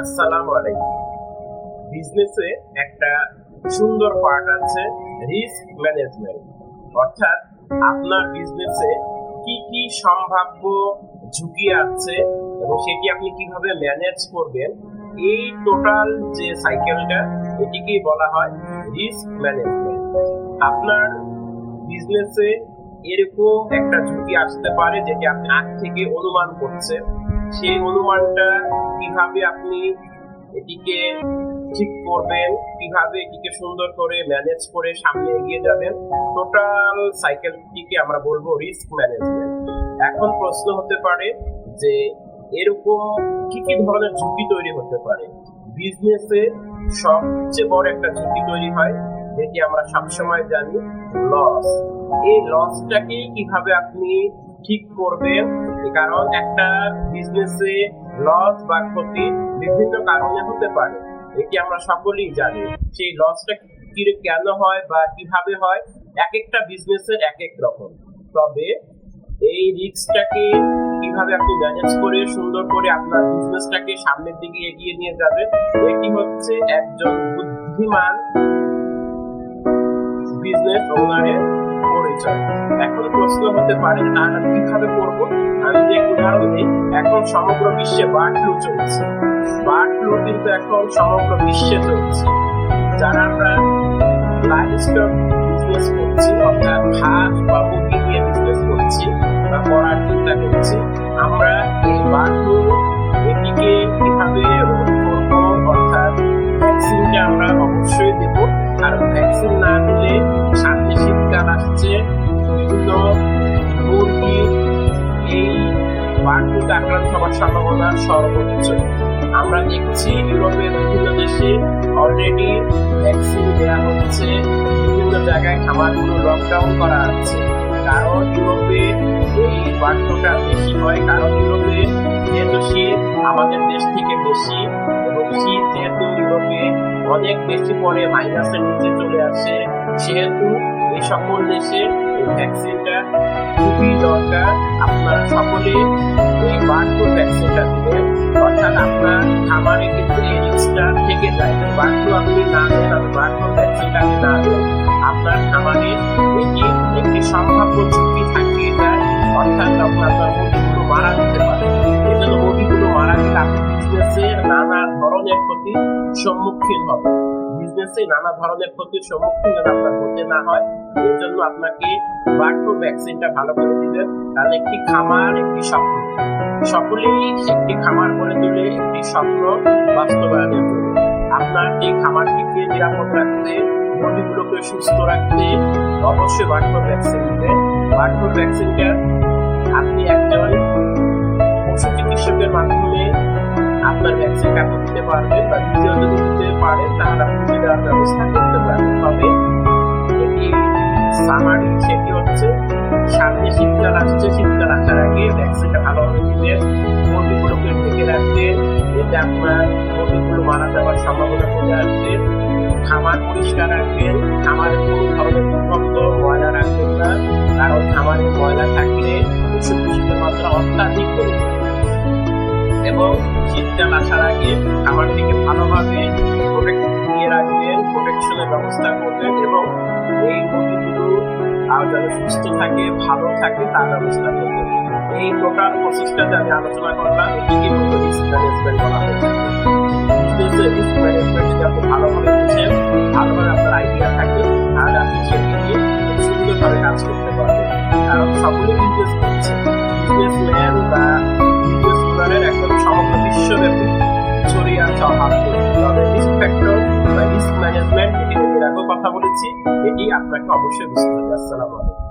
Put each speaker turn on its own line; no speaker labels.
আসসালামু আলাইকুম। বিজনেসে একটা সুন্দর পার্ট আছে রিস্ক ম্যানেজমেন্ট অর্থাৎ আপনার বিজনেসে কি কি সম্ভাব্য ঝুঁকি আছে এবং সেটি আপনি কীভাবে ম্যানেজ করবেন, এই টোটাল যে সাইকেলটা এটিকেই বলা হয় রিস্ক ম্যানেজমেন্ট আপনার বিজনেসে এরকম একটা ঝুঁকি আসতে পারে যেটি আপনি আগ থেকে অনুমান করছেন। সেই অনুমানটা কীভাবে আপনি এটিকে ঠিক করবেন, কীভাবে এটিকে সুন্দর করে ম্যানেজ করে সামনে এগিয়ে যাবেন টোটাল সাইকেলটিকে আমরা বলব রিস্ক ম্যানেজমেন্ট এখন প্রশ্ন হতে পারে যে এরকম কি কি ধরনের ঝুঁকি তৈরি হতে পারে? বিজনেসে সবচেয়ে বড় একটা ঝুঁকি তৈরি হয়, যেটি আমরা সবসময় জানি লস এই লসটাকে কীভাবে আপনি ঠিক করবেন কারণ একটা বিজনেসে লস বা ক্ষতি বিভিন্ন কারণে হতে পারে। এটি আমরা সকলেই জানি সেই লসটা কি কেন হয় বা কীভাবে হয়? এক একটা বিজনেসের এক এক রকম। তবে এই রিস্কটাকে কীভাবে আপনি ম্যানেজ করে, সুন্দর করে আপনার বিজনেসটাকে সামনের দিকে এগিয়ে নিয়ে যাবেন, এটি হচ্ছে একজন বুদ্ধিমান বিজনেস ওনারের পরিচয় এখন প্রশ্ন হতে পারে যে তাহলে কীভাবে করব? আমি যে উদাহরণ এখন সমগ্র বিশ্বে বার্ড ফ্লু চলছে। বার্ড ফ্লু কিন্তু এখন সমগ্র বিশ্বে চলছে। যারা আমরা লাইফ স্টক বিজনেস করছি, অর্থাৎ হাঁস বা মুরগি নিয়ে বিজনেস করছি বা করার চিন্তা করছি, আমরা এই বার্ড ফ্লু এটিকে কীভাবে অর্থাৎ ভ্যাকসিনটা আমরা অবশ্যই দেবো। আর ভ্যাকসিন না দিলে শীতকাল আসছে। বিভিন্ন মুরগি এই আক্রান্ত হওয়ার সম্ভাবনা সর্বোচ্চ। আমরা দেখছি ইউরোপের বিভিন্ন দেশে অলরেডি ভ্যাকসিন দেওয়া হচ্ছে, বিভিন্ন জায়গায় খামারগুলো লকডাউন করা আছে কারণ ইউরোপে এই বেশি হয়, কারণ ইউরোপে যেহেতু শীত, আমাদের দেশ থেকে বেশি, এবং শীত যেহেতু ইউরোপে অনেক বেশি পরে মাইনাসের নিচে চলে আসে, সেহেতু এই সকল দেশে এই ভ্যাকসিনটা খুবই দরকার। আপনারা সকলে এই বার্ডফ্লু ভ্যাকসিনটা দিবেন। অর্থাৎ আপনার খামারে কিন্তু এই রিস্কটা থেকে যায়। বার্ডফ্লু আপনি না দেন আর বার্ডফ্লু ভ্যাকসিনটা আপনি না দেন। আপনার খামারে এটি একটি সম্ভাব্য ঝুঁকি থাকিয়ে যায় অর্থাৎ তখন আপনার মুরগিগুলো মারা যেতে পারে। এজন্য মুরগিগুলো মারা গেলে আপনি বিজনেসে নানা ধরনের ক্ষতি সম্মুখীন হবে বিজনেসে নানা ধরনের ক্ষতির সম্মুখীন যেন আপনার হতে না হয়, এর জন্য আপনাকে বার্ডফ্লু ভ্যাকসিনটা ভালো করে দিবেন। কারণ একটি খামার, একটি স্বপ্ন। সকলেই একটি খামার করে তুলে, একটি স্বপ্ন বাস্তবায়নের জন্য। আপনার এই খামারটিকে নিরাপদ রাখতে, মুরগিগুলোকে সুস্থ রাখতে, অবশ্যই বার্ডফ্লু ভ্যাকসিন দিবেন। বার্ডফ্লু ভ্যাকসিনটা আপনি একজন পশু চিকিৎসকের মাধ্যমে আপনার ভ্যাকসিন কাটতে দিতে পারবেন বা যদি দিতে পারেন, তাহলে দেওয়ার ব্যবস্থা করতে পারবেন তবে এটি সামারি সেটি হচ্ছে, সামনে শীতকাল আসছে, শীতকাল আসার আগে ভ্যাকসিনটা ভালোভাবে দিবেন মুরগিগুলোকে ঢেকে রাখবেন এতে আপনার মুরগিগুলো মারা যাওয়ার সম্ভাবনা কমে আসবে। খামার পরিষ্কার রাখবেন খামারে কোনো ধরনের দুর্গন্ধ ময়লা রাখবেন না, কারণ খামারে ময়লা থাকলে পশু মাত্রা অত্যাধিক করে এবং শীতকাল আসার আগে খামারটিকে ভালোভাবে রাখবেন প্রোটেকশনের ব্যবস্থা করবেন এবং এই মুরগিগুলো আর যেন সুস্থ থাকে, ভালো থাকে, তার ব্যবস্থা করবেন এই টোটাল প্রসেসটা আমি আলোচনা করলাম এটিকে মূলত রিস্ক ম্যানেজমেন্ট হয়ে আপনি ভালোভাবে আপনার আইডিয়া থাকে, তাহলে আপনি সেটি নিয়ে সুন্দরভাবে কাজ করতে পারবেন। কারণ সকলেই কথা বলেছি এটি আপনাকে অবশ্যই বুঝতে হবে। আসসালামু আলাইকুম।